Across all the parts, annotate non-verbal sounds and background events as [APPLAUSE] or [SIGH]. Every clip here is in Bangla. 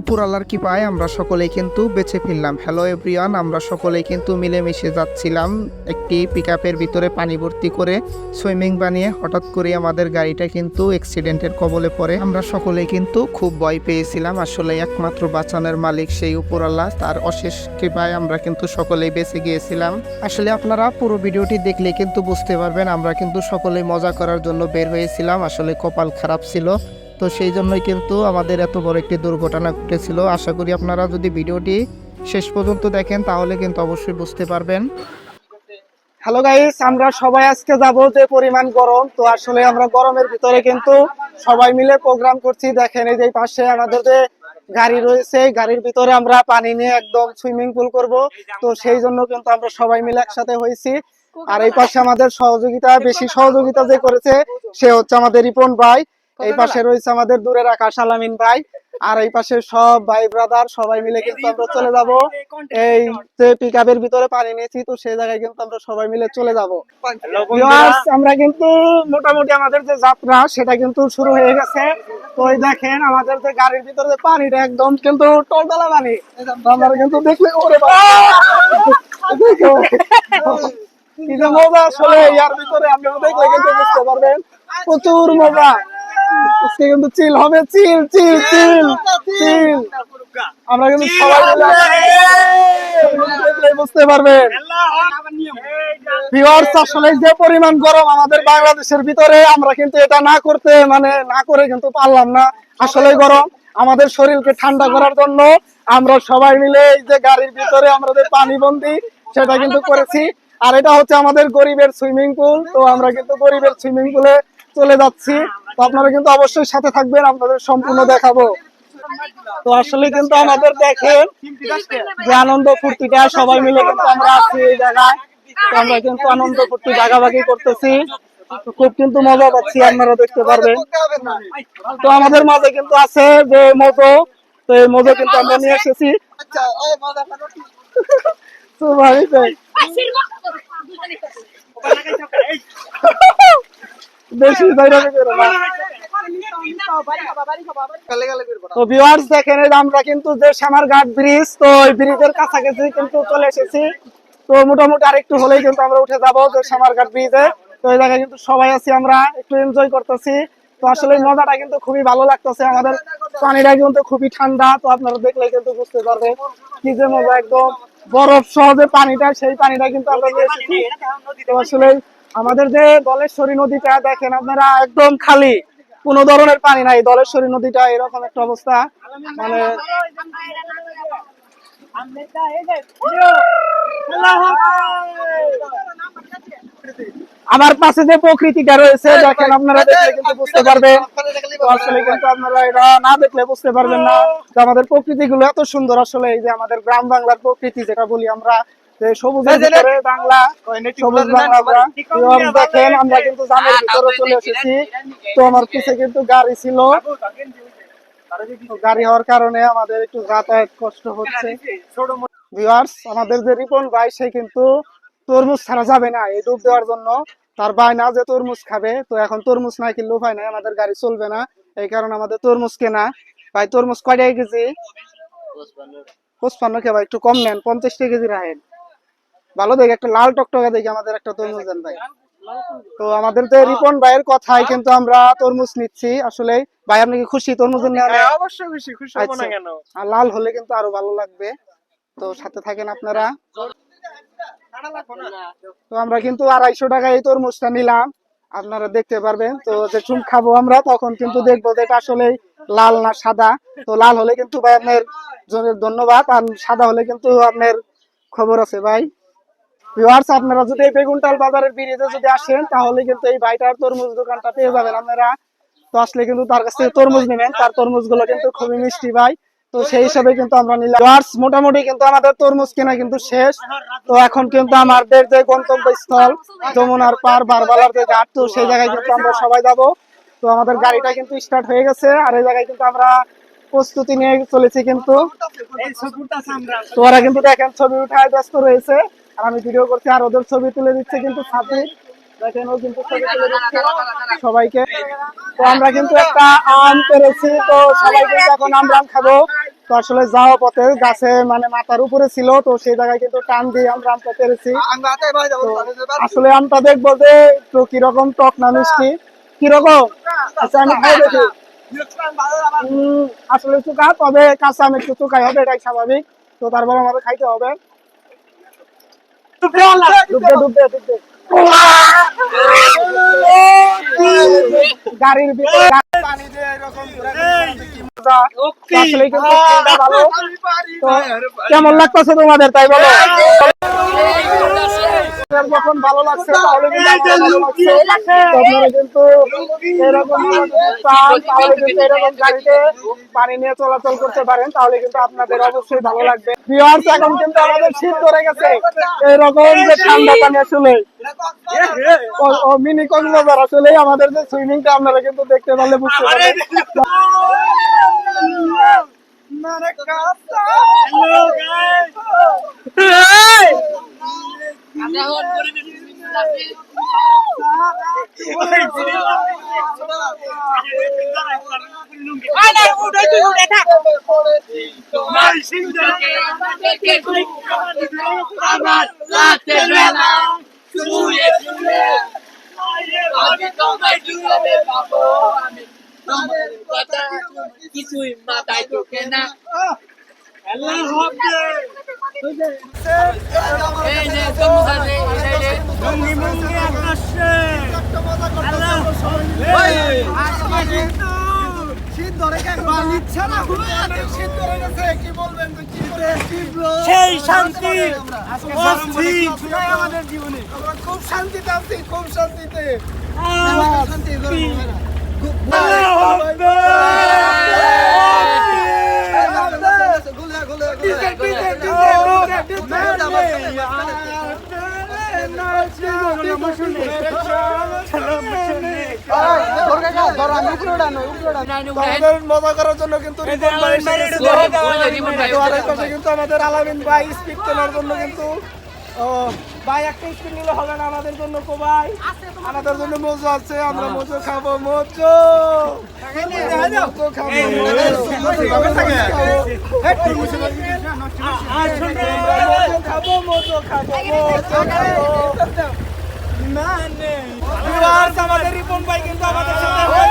উপর আল্লাহর কি পায় আমরা সকলেই কিন্তু বেছে ফিরলাম। হ্যালো এভরিওয়ান আমরা সকলেই কিন্তু মিলেমিশে যাচ্ছিলাম একটি পিক ভিতরে পানি ভর্তি করে সুইমিং বানিয়ে হঠাৎ করে আমাদের গাড়িটা কিন্তু অ্যাক্সিডেন্টের কবলে পড়ে। আমরা সকলেই কিন্তু খুব ভয় পেয়েছিলাম। আসলে একমাত্র বাঁচানোর মালিক সেই উপর আল্লাহ, তার অশেষ কৃপায় আমরা কিন্তু সকলেই বেঁচে গিয়েছিলাম। আসলে আপনারা পুরো ভিডিওটি দেখলে কিন্তু বুঝতে পারবেন, আমরা কিন্তু সকলেই মজা করার জন্য বের হয়েছিলাম। আসলে কপাল খারাপ ছিল। তো সেই জন্যই কিন্তু আমাদের এত বড় একটি দুর্ঘটনা ঘটেছিল। আশা করি আপনারা যদি ভিডিওটি শেষ পর্যন্ত দেখেন, তাহলে কিন্তু অবশ্যই বুঝতে পারবেন। হ্যালো গাইস আমরা সবাই আজকে যাব যে পরিমাণ গরম। তো আসলে আমরা গরমের ভিতরে কিন্তু সবাই মিলে প্রোগ্রাম করছি। দেখেন এই যে পাশে আমাদের যে গাড়ি রয়েছে গাড়ির ভিতরে আমরা পানি নিয়ে একদম সুইমিং পুল করব। তো সেই জন্য কিন্তু আমরা সবাই মিলে একসাথে হয়েছি। আর এই পাশে আমাদের সহযোগিতা, বেশি সহযোগিতা যে করেছে, সে হচ্ছে আমাদের রিপন ভাই। এই পাশে রয়েছে আমাদের দূরের আকাশ আলামিন ভাই আর এই পাশে সব ভাই ব্রাদার সবাই মিলে কিন্তু আমরা চলে যাব। এই যে পিক ভিতরে পানি নিয়েছি তো সেই জায়গায় কিন্তু আমরা সবাই মিলে চলে যাব। আমরা কিন্তু মোটামুটি আমাদের যে যাত্রা সেটা কিন্তু শুরু হয়ে গেছে। তো এই দেখেন আমাদের যে গাড়ির ভিতরে যে পানিটা একদম কিন্তু টলটলা পানি। আমরা কিন্তু দেখলে ওরে বাবা! কি যে মজা আসলে ইয়ার ভিতরে আপনি দেখলে কিন্তু বুঝতে পারবেন। প্রচুর মজা। আজকে কিন্তু চিল হবে চিল চিল চিল চিল আমরা কিন্তু সবাই বুঝতে পারবেন। ভিউয়ার্স আসলে যে পরিমাণ গরম আমাদের বাংলাদেশের ভিতরে আমরা কিন্তু এটা না করতে মানে না করে কিন্তু পারলাম না। আসলে গরম আমাদের শরীরকে ঠান্ডা করার জন্য আমরা সবাই মিলে এই যে গাড়ির ভিতরে আমরা যে পানি বন্দি সেটা কিন্তু করেছি। আর এটা হচ্ছে আমাদের গরিবের সুইমিং পুল তো আমরা কিন্তু গরিবের সুইমিং পুলে চলে যাচ্ছি। তো আপনারা কিন্তু অবশ্যই সাথে থাকবেন আপনাদের সম্পূর্ণ দেখাবো। তো আসলে কিন্তু আমাদের দেখেন যে আনন্দ ফুর্তিটা সবাই মিলে কিন্তু আমরা আছি এই জায়গায়। তো আমরা কিন্তু আনন্দ ফুর্তি ভাগাভাগি করতেছি। খুব কিন্তু মজা পাচ্ছি আপনারা দেখতে পারবেন। তো আমাদের মাঝে কিন্তু আছে যে মজো তো এই মজো কিন্তু আমরা নিয়ে এসেছি। তো ভাই [LAUGHS] বেশি তো ভিউয়ার্স দেখেন আমরা কিন্তু যে শ্যামারঘাট ব্রিজ তো ওই ব্রিজের কাছাকাছি কিন্তু চলে এসেছি তো মোটামুটি আরেকটু হলেই কিন্তু আমরা উঠে যাব যে শ্যামারঘাট ব্রিজে তো এই জায়গায় কিন্তু সবাই আছি আমরা একটু এনজয় করতেছি তো আসলে মজাটা কিন্তু খুবই ভালো লাগতেছে আমাদের পানিটা কিন্তু খুবই ঠান্ডা তো আপনারা দেখলে কিন্তু বুঝতে পারবে কি যে মজা একদম বরফ সহজে পানিটা সেই পানিটা কিন্তু আমরা আসলে আমাদের যে দলেশ্বরী নদীটা দেখেন আপনারা একদম খালি। কোনো ধরনের পানি নাই, দলেশ্বরী নদীটা এরকম একটা অবস্থা। মানে আমার পাশে যে প্রকৃতিটা রয়েছে, দেখেন আপনারা বুঝতে পারবেন। আসলে কিন্তু আপনারা এটা না দেখলে বুঝতে পারবেন না আমাদের প্রকৃতি গুলো এত সুন্দর। আসলে এই যে আমাদের গ্রাম বাংলার প্রকৃতি, যেটা বলি আমরা যে বাংলা সবুজ বাংলা দেখেন আমরা কিন্তু জামের ভিতরে চলে এসেছি। তো আমার পিছে কিন্তু গাড়ি ছিল। গাড়ি হওয়ার কারণে আমাদের একটু যাতায়াত কষ্ট হচ্ছে। ভিউয়ার্স আমাদের যে রিপন ভাই সে কিন্তু তরমুজ ছাড়া যাবে না এই ডুব দেওয়ার জন্য। তার বায়না যে তরমুজ খাবে তো এখন তরমুজ না কিনলেও উপায় নাই আমাদের গাড়ি চলবে না। এই কারণে আমাদের তরমুজ কেনা। ভাই তরমুজ কয়টা কেজি? পঁচপান্ন কে ভাই একটু কম নেন পঞ্চাশ টাকা কেজি রাখেন। ভালো দেখে একটা লাল টকটকা দেখে আমাদের একটা তরমুজ দেন ভাই। তো আমাদের যে রিপন ভাইয়ের কথাই কিন্তু আমরা তরমুজ নিচ্ছি। আসলে ভাই আপনি কি খুশি তরমুজের নেওয়া হ্যাঁ, অবশ্যই খুশি খুশি হব না আচ্ছা। কেন? আর লাল হলে কিন্তু আরও ভালো লাগবে। তো সাথে থাকেন আপনারা। তো আমরা কিন্তু আড়াইশো টাকায় এই তরমুজটা নিলাম। আপনারা দেখতে পারবেন। তো যখন খাব আমরা তখন কিন্তু দেখব যে এটা আসলে লাল না সাদা। তো লাল হলে কিন্তু ভাই আপনার ধন্যবাদ। আর সাদা হলে কিন্তু আপনার খবর আছে ভাই। ভিউয়ার্স আপনারা যদি বেগুনটাল বাজারের ব্রিজে যদি আসেন তাহলে কিন্তু এই ভাইটার তরমুজ দোকানটা পেয়ে যাবেন আপনারা। তো আসলে কিন্তু তার কাছ থেকে তরমুজ নেবেন। তার তরমুজগুলো কিন্তু খুবই মিষ্টি ভাই। তো সেই হিসাবে কিন্তু আমরা নিলাম। ভিউয়ার্স, মোটামুটি কিন্তু আমাদের তরমুজ কেনা কিন্তু শেষ। তো এখন কিন্তু আমাদের যে গন্তব্যস্থল যমুনার পার বারবালার যে ঘাট। তো সেই জায়গায় কিন্তু আমরা সবাই যাব। তো আমাদের গাড়িটা কিন্তু স্টার্ট হয়ে গেছে। আর এই জায়গায় কিন্তু আমরা প্রস্তুতি নিয়ে চলেছি কিন্তু। তো ওরা কিন্তু দেখেন ছবি উঠায় ব্যস্ত রয়েছে। আর আমি ভিডিও করছি, আর ওদের ছবি তুলে দিচ্ছে কিন্তু সাথে। সবাইকে। তো তো এখন আম খাব। তো আসলে পথে গাছে মানে মাথার উপরে ছিল, তো সেই জায়গায় কিন্তু টান দিয়ে আমটা পেরেছি। আসলে আমটা দেখব যে একটু কীরকম টক না মিষ্টি। কীরকম? আচ্ছা আমি খাই দেখি। আসলে চুকা তবে কাঁচা আম একটু চুকাই হবে এটাই স্বাভাবিক। তো তারপর আমাদের খাইতে হবে। গাড়ির কেমন লাগতেছে তোমাদের তাই বলো? যখন ভালো লাগছে তাহলে আপনারা কিন্তু এরকম তাহলে কিন্তু এরকম গাড়িতে পানি নিয়ে চলাচল করতে পারেন তাহলে কিন্তু আপনাদের অবশ্যই ভালো লাগবে ভিউয়ার্স এখন কিন্তু আমাদের শীত ধরে গেছে এরকম যে ঠান্ডা পানি আসলে ও- মিনি কক্সবাজার আসলে আমাদের যে সুইমিংটা আপনারা কিন্তু দেখতে পারলে বুঝতে পারবেন আমার রাতের বেলা শুয়ে শুয়ে আমি তোমায় জুড়ে পাবো আমি তোমার কথা কিছুই মাথায় ঢোকে না এই যে সমুদ্রে এই যে জীবনে আমরা খুব শান্তিতে আছি খুব শান্তিতে মজা করার জন্য কিন্তু আমাদের আলামিন ভাই স্পিক তোলার জন্য কিন্তু ও, ভাই একটা স্পিক নিলে হবে না আমাদের জন্য কো ভাই আমাদের জন্য মজা আছে আমরা মজা খাব মজো খাব মজো খাব মজো খাব আমাদের রিপন ভাই কিন্তু আমাদের সাথে হয়ে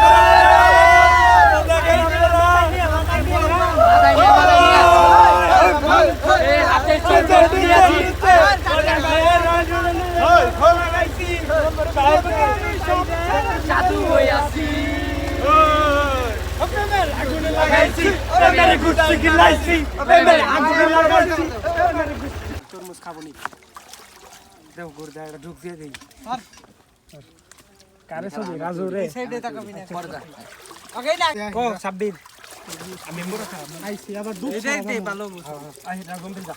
হয়ে খাব নি দেও গুড় দেয় ঢুক দিয়ে দেই। কারে রাজু রে? সাইডে তাকাবি না। ওকে না ও সাব্বির। আমি মোরা আইছি আবার দে ভালো আই না গম দিন যা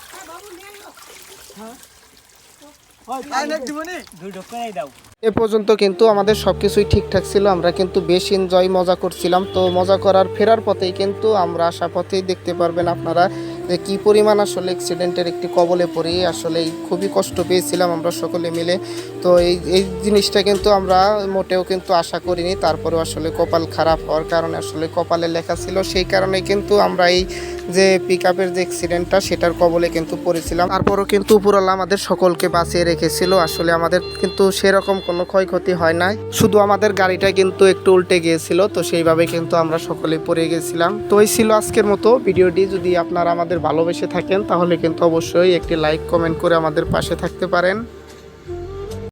এ পর্যন্ত কিন্তু আমাদের সব কিছুই ঠিকঠাক ছিল আমরা কিন্তু বেশ এনজয় মজা করছিলাম। তো মজা করার ফেরার পথেই কিন্তু আমরা আসা পথেই দেখতে পারবেন আপনারা। যে কী পরিমাণ আসলে অ্যাক্সিডেন্টের একটি কবলে পড়ে, আসলে খুবই কষ্ট পেয়েছিলাম আমরা সকলে মিলে। তো এই এই জিনিসটা কিন্তু আমরা মোটেও কিন্তু আশা করিনি, তারপরেও আসলে কপাল খারাপ হওয়ার কারণে আসলে কপালে লেখা ছিল। সেই কারণে কিন্তু আমরা এই যে পিক আপের যে অ্যাক্সিডেন্টটা সেটার কবলে কিন্তু পড়েছিলাম। তারপরও কিন্তু উপরওয়ালা আমাদের সকলকে বাঁচিয়ে রেখেছিল। আসলে আমাদের কিন্তু সেরকম কোনো ক্ষয়ক্ষতি হয় নাই। শুধু আমাদের গাড়িটা কিন্তু একটু উল্টে গিয়েছিল, তো সেইভাবে কিন্তু আমরা সকলে পড়ে গেছিলাম। তো এই ছিল আজকের মতো ভিডিওটি। যদি আপনারা আমাদের ভালোবেসে থাকেন তাহলে কিন্তু অবশ্যই একটি লাইক কমেন্ট করে আমাদের পাশে থাকতে পারেন।